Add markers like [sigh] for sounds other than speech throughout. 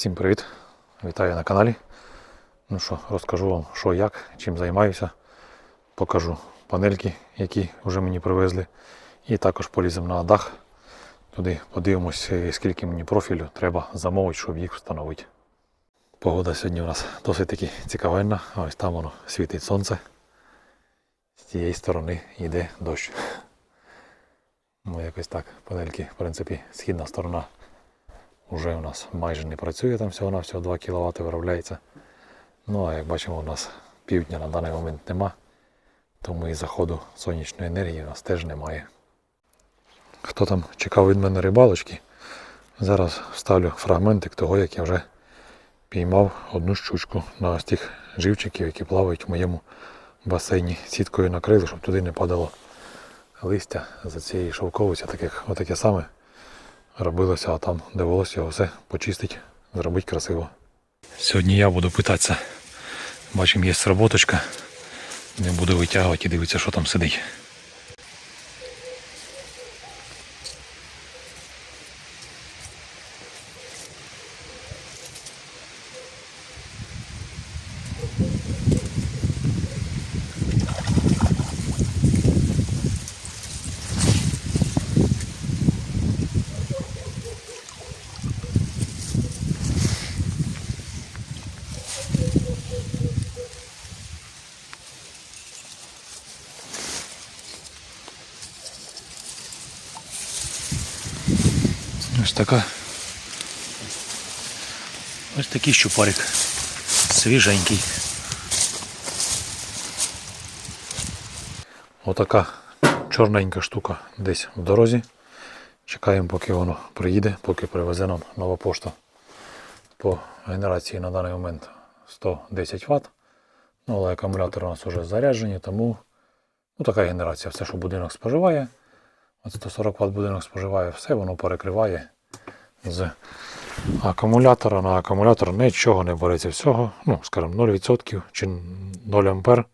Всім привіт! Вітаю на каналі. Ну що, розкажу вам, що як, чим займаюся. Покажу панельки, які вже мені привезли. І також поліземо на дах. Туди подивимось, е, скільки мені профілю треба замовити, щоб їх встановити. Погода сьогодні у нас досить таки цікавенна. Ось там воно світить сонце. З цієї сторони йде дощ. Ну, якось так. Панельки, в принципі, східна сторона вже у нас майже не працює, там всього на всього 2 кВт виробляється. Ну а як бачимо, у нас півдня на даний момент нема, тому і заходу сонячної енергії у нас теж немає. Хто там чекав від мене рибалочки, зараз вставлю фрагментик того, як я вже піймав одну щучку на ось тих живчиків, які плавають в моєму басейні. Сіткою накрили, щоб туди не падало листя за цієї шовковиці, таких, отаке саме робилося, а там довелося його все почистити, зробити красиво. Сьогодні я буду питатися. Бачимо, є роботочка. Не буду витягувати і дивитися, що там сидить. Ось така. Ось такий щупарик. Свіженький. Отака чорненька штука десь в дорозі. Чекаємо, поки воно приїде, поки привезе нам нова пошта. По генерації на даний момент 110 Вт. Ну, але акумулятори у нас вже заряджені, тому ну, така генерація. Все, що будинок споживає. От 140 Вт будинок споживає, все воно перекриває з акумулятора на акумулятор нічого не береться всього, ну, скажімо, 0% чи 0 ампер.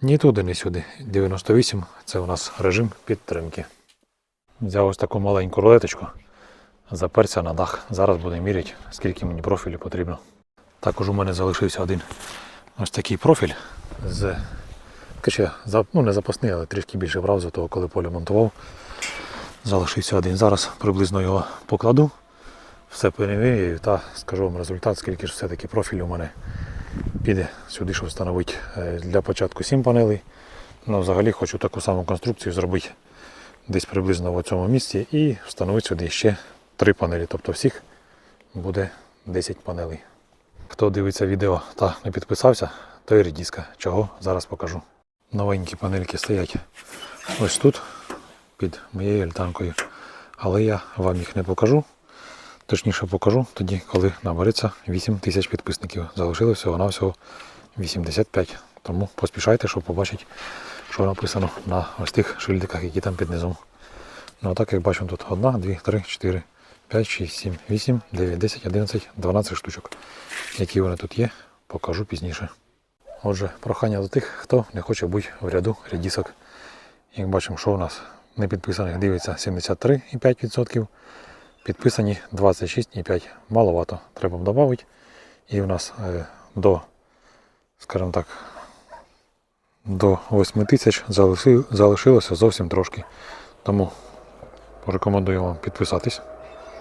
Ні туди, ні сюди. 98 це у нас режим підтримки. Взяв ось таку маленьку рулеточку, заперся на дах. Зараз будемо міряти, скільки мені профілю потрібно. Також у мене залишився один ось такий профіль з за- ну, не запасний, але трішки більше брав за того, коли поле монтував. Залишився один. Зараз приблизно його покладу, все перевірю та скажу вам результат, скільки ж все-таки профіль у мене піде сюди, щоб встановити Е, для початку 7 панелей. Ну, взагалі хочу таку саму конструкцію зробити десь приблизно в цьому місці і встановити сюди ще 3 панелі. Тобто всіх буде 10 панелей. Хто дивиться відео та не підписався, той редіска. Чого зараз покажу. Новенькі панельки стоять ось тут, під моєю альтанкою. Але я вам їх не покажу. Точніше покажу тоді, коли набереться 8 тисяч підписників. Залишилося всього-навсього 85. Тому поспішайте, щоб побачити, що написано на ось тих шильдиках, які там під низом. Ну а так як бачимо тут 1, 2, 3, 4, 5, 6, 7, 8, 9, 10, 11, 12 штучок. Які вони тут є, покажу пізніше. Отже, прохання до тих, хто не хоче бути в ряду рядісок. Як бачимо, що у нас не підписаних дивиться 73,5%, підписані 26,5%. Маловато. Треба додати. І у нас е, до, скажімо так, до 8 тисяч залишилося зовсім трошки. Тому рекомендую вам підписатись.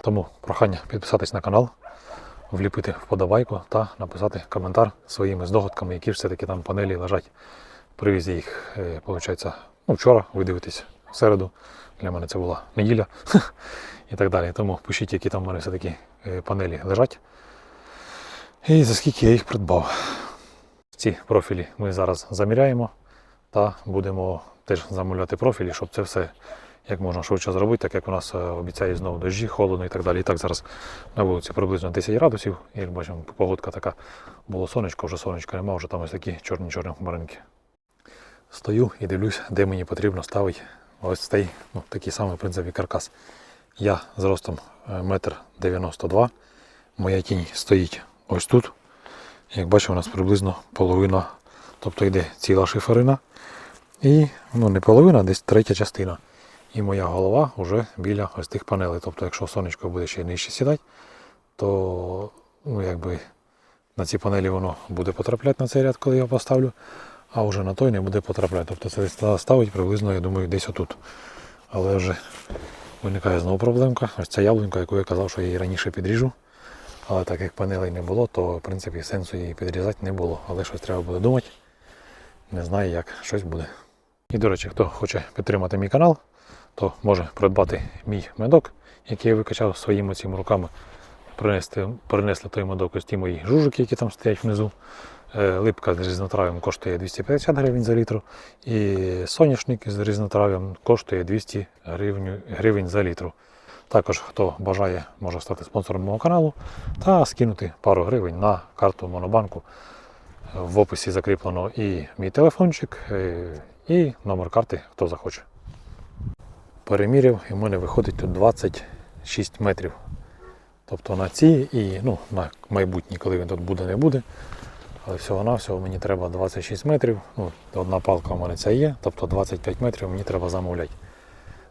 Тому прохання підписатись на канал, вліпити вподобайку та написати коментар своїми здогадками, які ж все-таки там панелі лежать. Привіз їх, е, виходить, ну, вчора, ви дивитесь середу. Для мене це була неділя [laughs] і так далі. Тому пишіть, які там в мене все-таки е, панелі лежать. І за скільки я їх придбав. Ці профілі ми зараз заміряємо та будемо теж замовляти профілі, щоб це все як можна швидше зробити, так як у нас е, обіцяє знову дощі, холодно і так далі. І так зараз на вулиці приблизно 10 градусів. І як бачимо, погодка така було сонечко, вже сонечка немає, вже там ось такі чорні-чорні хмаринки. Стою і дивлюсь, де мені потрібно ставити ось цей ну, такий самий в принципі каркас. Я з ростом е, метр 92 Моя тінь стоїть ось тут. Як бачимо, у нас приблизно половина, тобто йде ціла шиферина. І ну, не половина, а десь третя частина. І моя голова вже біля ось тих панелей. Тобто, якщо сонечко буде ще нижче сідати, то ну, якби на ці панелі воно буде потрапляти на цей ряд, коли я поставлю, а вже на той не буде потрапляти. Тобто це ставить приблизно, я думаю, десь отут. Але вже виникає знову проблемка. Ось ця яблунька, яку я казав, що я її раніше підріжу. Але так як панелей не було, то в принципі сенсу її підрізати не було. Але щось треба буде думати. Не знаю, як щось буде. І, до речі, хто хоче підтримати мій канал, то може придбати мій медок, який я викачав своїми цими руками. Принести, принесли той медок ось ті мої жужики, які там стоять внизу. Е, Липка з різнотрав'ям коштує 250 гривень за літру. І соняшник з різнотрав'ям коштує 200 гривень, гривень за літру. Також, хто бажає, може стати спонсором мого каналу та скинути пару гривень на карту Монобанку. В описі закріплено і мій телефончик, е, і номер карти, хто захоче. Переміряв, і в мене виходить тут 26 метрів. Тобто на ці і ну, на майбутній, коли він тут буде, не буде. Але всього-навсього мені треба 26 метрів. Ну, одна палка у мене ця є, тобто 25 метрів мені треба замовляти.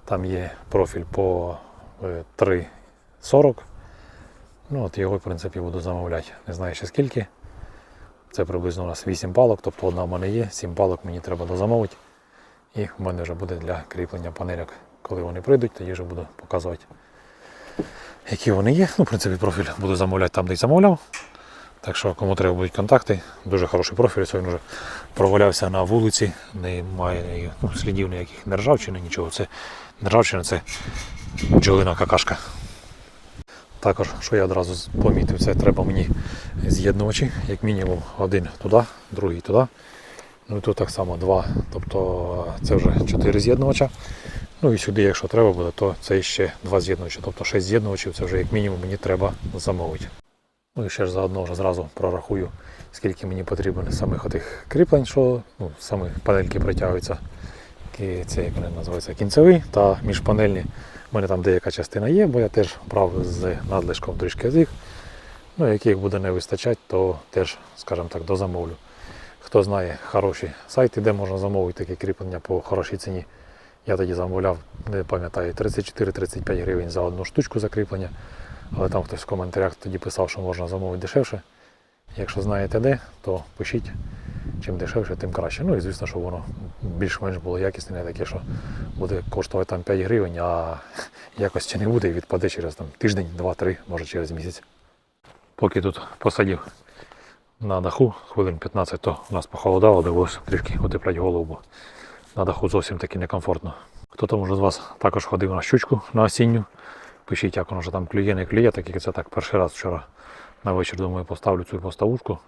Там є профіль по е, 3,40. Ну, от його, в принципі, буду замовляти. Не знаю ще скільки. Це приблизно у нас 8 палок, тобто одна в мене є, 7 палок мені треба дозамовити. І в мене вже буде для кріплення панельок. Коли вони прийдуть, тоді вже буду показувати, які вони є. Ну, в принципі, профіль буду замовляти там, де й замовляв. Так що, кому треба будуть контакти, дуже хороший профіль. Сьогодні вже провалявся на вулиці, немає ну, слідів ніяких не ржавчини, нічого. Це не ржавчина, це бджолина какашка. Також, що я одразу помітив, це треба мені з'єднувачі, як мінімум один туди, другий туди. Ну і тут так само два. Тобто це вже чотири з'єднувача. Ну і сюди, якщо треба буде, то це ще два з'єднувачі. Тобто шість з'єднувачів, це вже як мінімум мені треба замовити. Ну і ще ж заодно вже зразу прорахую, скільки мені потрібно самих отих кріплень, що ну, самі панельки притягуються. Це як вони називаються кінцевий та міжпанельні. У мене там деяка частина є, бо я теж брав з надлишком трішки з їх. Ну, яких буде не вистачати, то теж, скажімо так, дозамовлю. Хто знає хороші сайти, де можна замовити таке кріплення по хорошій ціні. Я тоді замовляв, не пам'ятаю, 34-35 гривень за одну штучку закріплення. Але там хтось в коментарях тоді писав, що можна замовити дешевше. Якщо знаєте де, то пишіть. Чим дешевше, тим краще. Ну і звісно, що воно більш-менш було якісне, не таке, що буде коштувати там 5 гривень, а [laughs] якості не буде і відпаде через там, тиждень, два-три, може через місяць. Поки тут посадів на даху хвилин 15, то у нас похолодало, довелося трішки утеплять голову, на даху зовсім таки некомфортно. Хто там може з вас також ходив на щучку на осінню? Пишіть, як воно вже там клює, не клює, так як це так перший раз вчора на вечір, думаю, поставлю цю поставушку.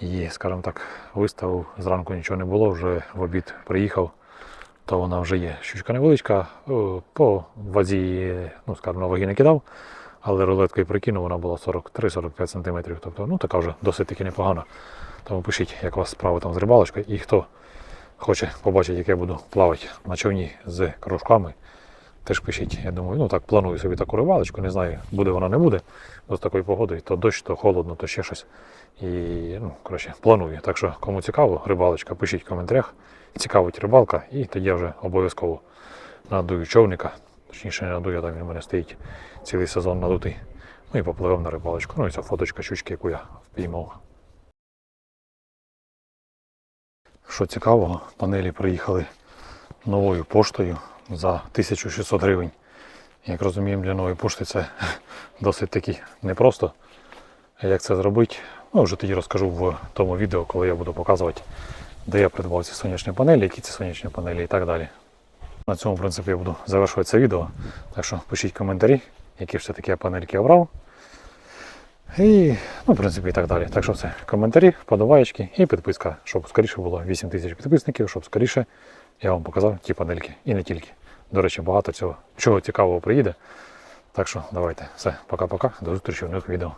І, скажімо так, виставив, зранку нічого не було, вже в обід приїхав, то вона вже є. Щучка невеличка, по вазі, ну, скажімо, на ваги не кидав, але рулеткою прикинув, вона була 43-45 см. Тобто, ну, така вже досить таки непогана. Тому пишіть, як у вас справа там з рибалочкою, і хто хоче побачити, як я буду плавати на човні з кружками, теж пишіть. Я думаю, ну так планую собі таку рибалочку, не знаю, буде вона, не буде. З такою погодою, то дощ, то холодно, то ще щось. І ну, коротше, планую. Так що, кому цікаво, рибалочка, пишіть в коментарях. Цікавить рибалка, і тоді я вже обов'язково надую човника. Точніше, не надую, там він у мене стоїть цілий сезон надутий. Ну і попливемо на рибалочку. Ну і ця фоточка щучки, яку я впіймав. Що цікавого, панелі приїхали новою поштою за 1600 гривень. Як розуміємо, для нової пошти це [laughs] досить таки непросто. Як це зробити? Ну, вже тоді розкажу в тому відео, коли я буду показувати, де я придбав ці сонячні панелі, які ці сонячні панелі і так далі. На цьому, в принципі, я буду завершувати це відео. Так що пишіть коментарі, які ж все-таки я панельки обрав. І, ну, в принципі, і так далі. Так що все, коментарі, вподобаєчки і підписка, щоб скоріше було 8 тисяч підписників, щоб скоріше я вам показав ті панельки. І не тільки. До речі, багато цього чого цікавого приїде. Так що давайте. Все, пока-пока. До зустрічі в нових відео.